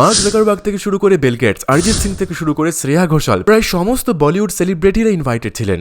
Mark Zuckerberg থেকে শুরু করে বেল গেটস, অরিজিৎ সিং থেকে শুরু করে শ্রেয়া ঘোষাল, প্রায় সমস্ত বলিউড সেলিব্রিটিরা ইনভাইটেড ছিলেন।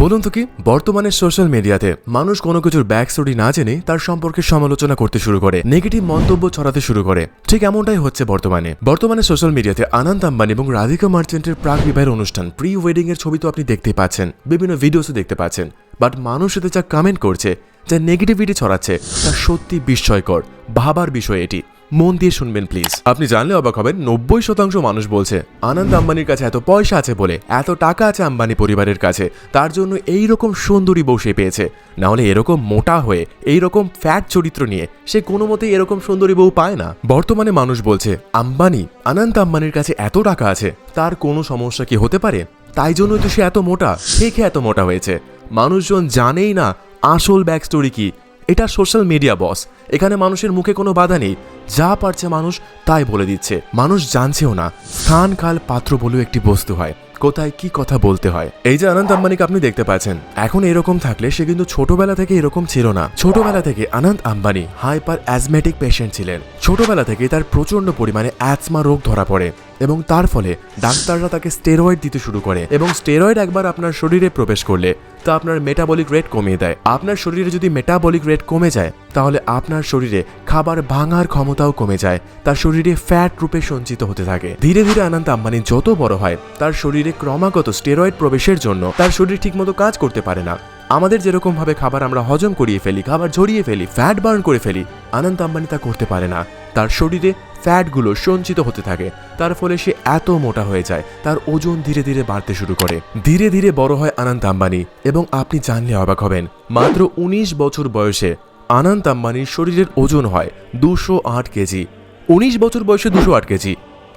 বলুন তো কি, বর্তমানে সোশ্যাল মিডিয়াতে মানুষ কোনো কিছুর ব্যাক স্টোরি না জেনে তার সম্পর্কে সমালোচনা করতে শুরু করে নেগেটিভ মন্তব্য ছড়াতে শুরু করে। ঠিক এমনটাই হচ্ছে বর্তমানে। বর্তমানে সোশ্যাল মিডিয়াতে আনন্দ আম্বানি এবং রাধিকা মার্চেন্টের প্রাক বিবাহের অনুষ্ঠান প্রি ওয়েডিং এর ছবি তো আপনি দেখতেই পাচ্ছেন, বিভিন্ন ভিডিওসও দেখতে পাচ্ছেন। বাট মানুষ এতে যা কমেন্ট করছে যা নেগেটিভিটি ছড়াচ্ছে, তা সত্যি বিস্ময়কর। ভাবার বিষয় এটি। মন দিয়ে শুনবেন প্লিজ আপনি জানলে অবাক হবেন, নব্বই শতাংশ মানুষ বলছে, আনন্দ আম্বানির কাছে এত পয়সা আছে বলে, এত টাকা আছে আম্বানি পরিবারের কাছে, তার জন্য এই রকম সুন্দরী বউ সে পেয়েছে। না হলে এরকম মোটা হয়ে এই রকম ফ্যাট চরিত্র নিয়ে, সে কোনো মতেই এরকম সুন্দরী বউ পায় না। বর্তমানে মানুষ বলছে, আম্বানি আনন্ত আম্বানির কাছে এত টাকা আছে, তার কোনো সমস্যা কি হতে পারে? তাই জন্যই তো সে এত মোটা খেয়ে খেয়ে এত মোটা হয়েছে। মানুষজন জানেই না আসল ব্যাক স্টোরি কি? এটা সোশ্যাল মিডিয়া বস এখানে মানুষের মুখে কোনো বাধা নেই। যা পারছে মানুষ তাই বলে দিচ্ছে। মানুষ জানছেও না। স্থান, কাল, পাত্র বলেও একটি বস্তু হয়। কোথায় কি কথা বলতে হয়। এই যে আনন্দ আম্বানিকে আপনি দেখতে পাচ্ছেন। এখন এরকম থাকলে সে কিন্তু ছোটবেলা থেকে এরকম ছিল না। ছোটবেলা থেকে Anand Ambani hyper asthmatic patient ছিলেন। ছোটবেলা থেকে তার প্রচণ্ড পরিমাণে অ্যাজমা রোগ ধরা পড়ে। এবং তার ফলে ডাক্তাররা তাকে স্টেরয়েড দিতে শুরু করে এবং স্টেরয়েড একবার আপনার শরীরে প্রবেশ করলে তা আপনার মেটাবলিক রেট কমিয়ে দেয়। আপনার শরীরে যদি মেটাবলিক রেট কমে যায়, তাহলে আপনার শরীরে খাবার ভাঙার ক্ষমতাও কমে যায়, তার শরীরে ফ্যাট রূপে সঞ্চিত হতে থাকে। ধীরে ধীরে আনন্দ আম্বানি যত বড় হয়, তার শরীরে ক্রমাগত স্টেরয়েড প্রবেশের জন্য তার শরীর ঠিকমতো কাজ করতে পারে না। আমাদের যেরকমভাবে খাবার আমরা হজম করিয়ে ফেলি, খাবার ঝরিয়ে ফেলি ফ্যাট বার্ন করে ফেলি, আনন্দ আম্বানি তা করতে পারে না। তার শরীরে ফ্যাটগুলো সঞ্চিত হতে থাকে। তার ফলে সে এত মোটা হয়ে যায়, তার ওজন ধীরে ধীরে বাড়তে শুরু করে। ধীরে ধীরে বড় হয় আনন্দ আম্বানি এবং আপনি জানলে অবাক হবেন। মাত্র উনিশ বছর বয়সে আনন্দ আম্বানির শরীরের ওজন হয় দুশো আট কেজি। উনিশ বছর বয়সে দুশো আট কেজি।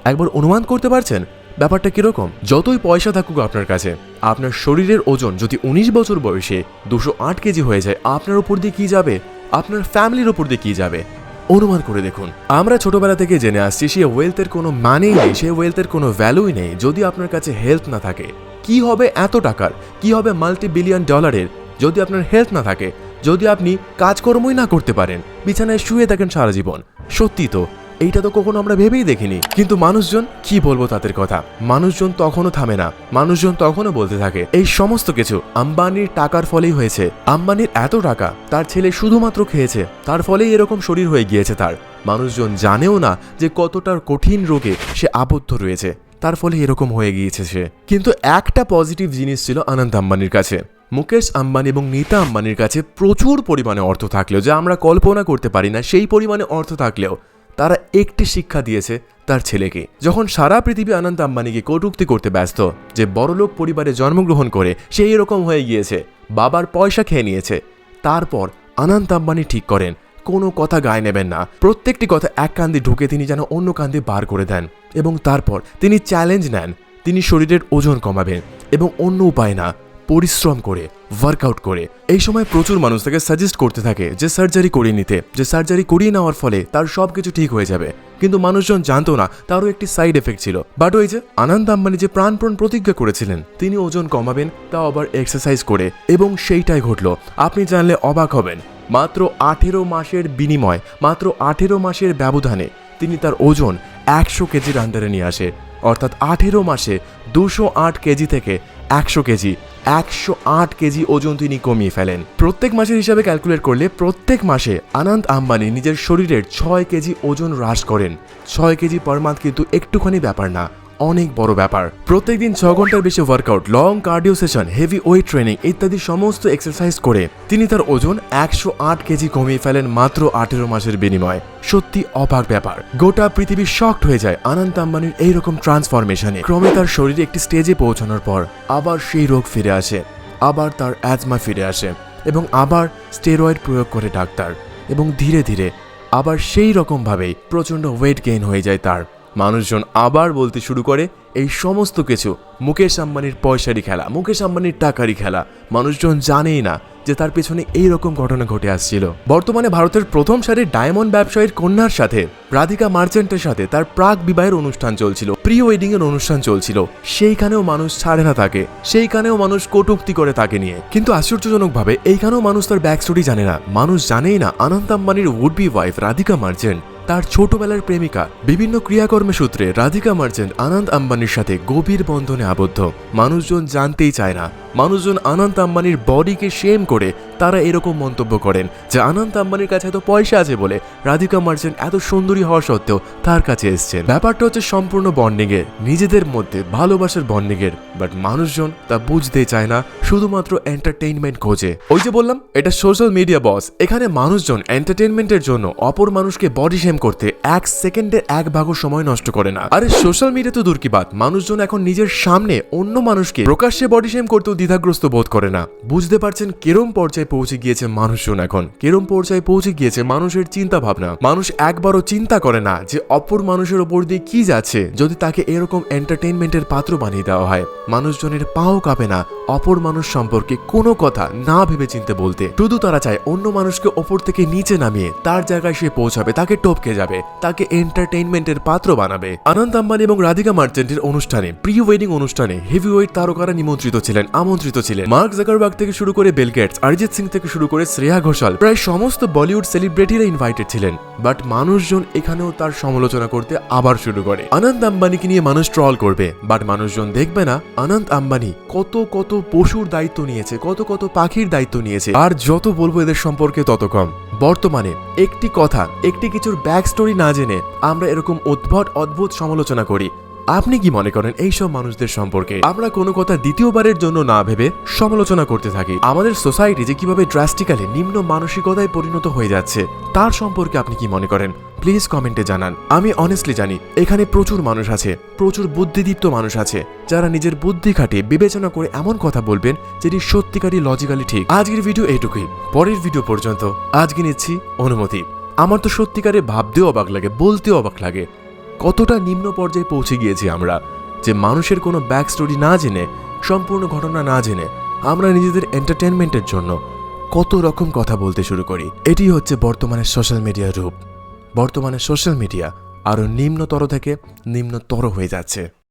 একবার অনুমান করতে পারছেন? ব্যাপারটা কীরকম? যতই পয়সা থাকুক আপনার কাছে, আপনার শরীরের ওজন যদি উনিশ বছর বয়সে দুশো আট কেজি হয়ে যায়, আপনার উপর দিয়ে কি যাবে? আপনার ফ্যামিলির উপর দিয়ে কি যাবে? অনুমান করে দেখুন। আমরা ছোটবেলা থেকে জেনে আসছি, সে ওয়েলথের কোনো মানেই নেই, সে ওয়েলথের কোনো ভ্যালুই নেই, যদি আপনার কাছে হেলথ না থাকে। কি হবে এত টাকার? কি হবে মাল্টি বিলিয়ন ডলারের যদি আপনার হেলথ না থাকে, যদি আপনি কাজকর্মই না করতে পারেন, বিছানায় শুয়ে থাকেন সারা জীবন। সত্যি তো এইটা তো কখনো আমরা ভেবেই দেখিনি। কিন্তু মানুষজন, কি বলব তাদের কথা? মানুষজন তখনও থামে না। মানুষজন তখনও বলতে থাকে, এই সমস্ত কিছু আম্বানির টাকার ফলেই হয়েছে। আম্বানির এত টাকা, তার ছেলে শুধুমাত্র খেয়েছে। তার ফলেই এরকম শরীর হয়ে গিয়েছে তার। মানুষজন জানেও না যে কতটা কঠিন রোগে সে আবদ্ধ রয়েছে। তার ফলে এরকম হয়ে গিয়েছে সে। কিন্তু একটা পজিটিভ জিনিস ছিল আনন্দ আম্বানির কাছে। মুকেশ আম্বানি এবং নীতা আম্বানির কাছে প্রচুর পরিমাণে অর্থ থাকলেও, যা আমরা কল্পনা করতে পারি না, সেই পরিমাণে অর্থ থাকলেও তারা একটি শিক্ষা দিয়েছে তার ছেলেকে। যখন সারা পৃথিবী আনন্দ আম্বানিকে কটুক্তি করতে ব্যস্ত, যে বড়লোক পরিবারে জন্মগ্রহণ করে, সে এরকম হয়ে গিয়েছে, বাবার পয়সা খেয়ে নিয়েছে। তারপর আনন্দ আম্বানি ঠিক করেন, কোনো কথা গায়ে নেবেন না। প্রত্যেকটি কথা এক কান্দে ঢুকে তিনি যেন অন্য কান্দে বার করে দেন এবং তারপর তিনি চ্যালেঞ্জ নেন, তিনি শরীরের ওজন কমাবেন এবং অন্য উপায় না। পরিশ্রম করে ওয়ার্কআউট করে। এই সময় প্রচুর মানুষ তাকে সাজেস্ট করতে থাকে যে সার্জারি করিয়ে নিতে, যে সার্জারি করিয়ে নেওয়ার ফলে তার সব কিছু ঠিক হয়ে যাবে। কিন্তু মানুষজন জানতো না, তারও একটি সাইড এফেক্ট ছিল। বাট ওই যে আনন্দ আম্বানি যে প্রাণপণ প্রতিজ্ঞা করেছিলেন, তিনি ওজন কমাবেন, তাও আবার এক্সারসাইজ করে। এবং সেইটাই ঘটলো। আপনি জানলে অবাক হবেন। মাত্র আঠেরো মাসের বিনিময়, মাত্র আঠেরো মাসের ব্যবধানে তিনি তার ওজন একশো কেজির আন্ডারে নিয়ে আসে। অর্থাৎ আঠেরো মাসে দুশো আট কেজি থেকে একশো কেজি একশো আট কেজি ওজন তিনি কমিয়ে ফেলেন। প্রত্যেক মাসের হিসাবে ক্যালকুলেট করলে প্রত্যেক মাসে আনন্দ আম্বানি নিজের শরীরের ছয় কেজি ওজন হ্রাস করেন। ছয় কেজি পার মান্থ কিন্তু একটুখানি ব্যাপার না। অনেক বড় ব্যাপার। প্রত্যেকদিন ছ ঘণ্টার বেশি workout long cardio session heavy weight training ইত্যাদি সমস্ত এক্সারসাইজ করে তিনি তার ওজন একশো আট কেজি কমিয়ে ফেলেন মাত্র আঠেরো মাসের বিনিময়ে। সত্যি অবাক ব্যাপার। গোটা পৃথিবী শক্ট হয়ে যায় আনন্দ আম্বানির এইরকম ট্রান্সফরমেশনে ক্রমে তার শরীরে একটি স্টেজে পৌঁছানোর পর আবার সেই রোগ ফিরে আসে, আবার তার অ্যাজমা ফিরে আসে এবং আবার স্টেরয়েড প্রয়োগ করে ডাক্তার এবং ধীরে ধীরে আবার সেই রকমভাবেই প্রচণ্ড ওয়েট গেইন হয়ে যায় তার। মানুষজন আবার বলতে শুরু করে, এই সমস্ত কিছু, মুকেশ আম্বানির পয়সারই খেলা, মুকেশ আম্বানির টাকারই খেলা। মানুষজন জানেই না যে তার পেছনে এই রকম ঘটনা ঘটে আসছিল। বর্তমানে ভারতের প্রথম সারির ডায়মন্ড ব্যবসায়ীর কন্যার সাথে, রাধিকা মার্চেন্টের সাথে তার প্রাক বিবাহের অনুষ্ঠান চলছিল প্রি ওয়েডিং এর অনুষ্ঠান চলছিল। সেইখানেও মানুষ ছাড়ে না তাকে, সেইখানেও মানুষ কটুক্তি করে তাকে নিয়ে। কিন্তু আশ্চর্যজনকভাবে, এইখানেও মানুষ তার ব্যাক জানে না। মানুষ জানেই না অনন্ত আম্বানির would be wife Radhika Merchant তার ছোটবেলার প্রেমিকা, বিভিন্ন ক্রিয়াকর্মের সূত্রে রাধিকা মার্চেন্ট আনন্দ আম্বানির সাথে গভীর বন্ধনে আবদ্ধ। মানুষজন জানতেই চায় না মানুষজন আনন্ত আম্বানির বডিকে শেম করে, তারা এরকম মন্তব্য করেন যে আনন্ত আম্বানির কাছে এত পয়সা আছে বলে রাধিকা মার্চেন্ট এত সুন্দরী হওয়া সত্ত্বেও তার কাছে এসছেন। ব্যাপারটা হচ্ছে সম্পূর্ণ বন্ডিংয়ের, নিজেদের মধ্যে ভালোবাসার বন্ডিংয়ের। বাট মানুষজন তা বুঝতেই চায় না, শুধুমাত্র এন্টারটেইনমেন্ট খোঁজে। ওই যে বললাম, এটা সোশ্যাল মিডিয়া বস এখানে মানুষজন এন্টারটেইনমেন্টের জন্য অপর মানুষকে বডি শেম করতে এক সেকেন্ডের এক ভাগও সময় নষ্ট করে না। আরে সোশ্যাল মিডিয়া তো দূর কি বাত? মানুষজন এখন নিজের সামনে অন্য মানুষকে প্রকাশ্যে বডি শেম করতেও দ্বিধাগ্রস্ত বোধ করে না। বুঝতে পারছেন কেরম পর্যায়ে পৌঁছে গিয়েছে মানুষজন এখন। কেরম পর্যায়ে পৌঁছে গিয়েছে মানুষের চিন্তা ভাবনা মানুষ একবারও চিন্তা করে না যে অপর মানুষের ওপর দিয়ে কি যাচ্ছে যদি তাকে এরকম এন্টারটেইনমেন্টের পাত্র বানিয়ে দেওয়া হয়। মানুষজনের পাও কাঁপে না অপর মানুষ সম্পর্কে কোনো কথা না ভেবে চিনতে বলতে। শুধু তারা চায় অন্য মানুষকে ওপর থেকে নিচে নামিয়ে তার জায়গায় সে পৌঁছাবে, তাকে টপকে যাবে, তাকে এন্টারটেইনমেন্টের পাত্র বানাবে। আনন্দ আম্বানি এবং রাধিকা মার্চেন্টের অনুষ্ঠানে প্রি ওয়েডিং অনুষ্ঠানে হেভি হেভিওয়েট তারকারা নিমন্ত্রিত ছিলেন। আমন্ত্রিত ছিলেন। মার্ক জাকারবার্গ থেকে শুরু করে বেল গেটস, অরিজিৎ সিং থেকে শুরু করে শ্রেয়া ঘোষাল, প্রায় সমস্ত বলিউড সেলিব্রিটিরা ইনভাইটেড ছিলেন। বাট মানুষজন এখানেও তার সমালোচনা করতে আবার শুরু করে। আনন্দ আম্বানিকে নিয়ে মানুষ ট্রল করবে, বাট মানুষজন দেখবে না আনন্দ আম্বানি কত কত পশুর দায়িত্ব নিয়েছে, কত কত পাখির দায়িত্ব নিয়েছে। আর যত বলব এদের সম্পর্কে তত কম। বর্তমানে একটি কথা, একটি কিছুর ব্যাক স্টোরি না জেনে আমরা এরকম উদ্ভট অদ্ভুত সমালোচনা করি। আপনি কি মনে করেন এইসব মানুষদের সম্পর্কে? আমরা কোনো কথা দ্বিতীয়বারের জন্য না ভেবে সমালোচনা করতে থাকি। আমাদের সোসাইটি যে কীভাবে ড্রাস্টিক্যালি নিম্ন মানসিকতায় পরিণত হয়ে যাচ্ছে, তার সম্পর্কে আপনি কি মনে করেন? প্লিজ কমেন্টে জানান। আমি অনেস্টলি জানি, এখানে প্রচুর মানুষ আছে, প্রচুর বুদ্ধিদীপ্ত মানুষ আছে, যারা নিজের বুদ্ধি খাটিয়ে বিবেচনা করে এমন কথা বলবেন যেটি সত্যিকারই লজিক্যালি ঠিক। আজকের ভিডিও এইটুকুই পরের ভিডিও পর্যন্ত আজকে নিচ্ছি অনুমতি। আমার তো সত্যিকারে ভাবতেও অবাক লাগে, বলতেও অবাক লাগে। কতটা নিম্ন পর্যায়ে পৌঁছে গিয়েছি আমরা, যে মানুষের কোনো ব্যাক স্টোরি না জেনে, সম্পূর্ণ ঘটনা না জেনে, আমরা নিজেদের এন্টারটেনমেন্টের জন্য কত রকম কথা বলতে শুরু করি। এটি হচ্ছে বর্তমানে সোশ্যাল মিডিয়ার রূপ। বর্তমানে সোশ্যাল মিডিয়া আরও নিম্নতর থেকে নিম্নতর হয়ে যাচ্ছে।